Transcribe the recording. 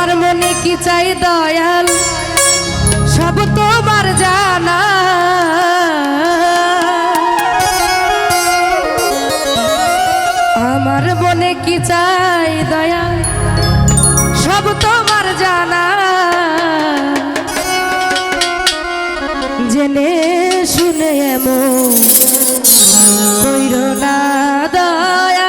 আমার মনে কি চাই দয়াল? সব তোমার জানা। আমার মনে কি চাই দয়াল? সব তোমার জানা। জেনে শুনে এমন কইর না দয়া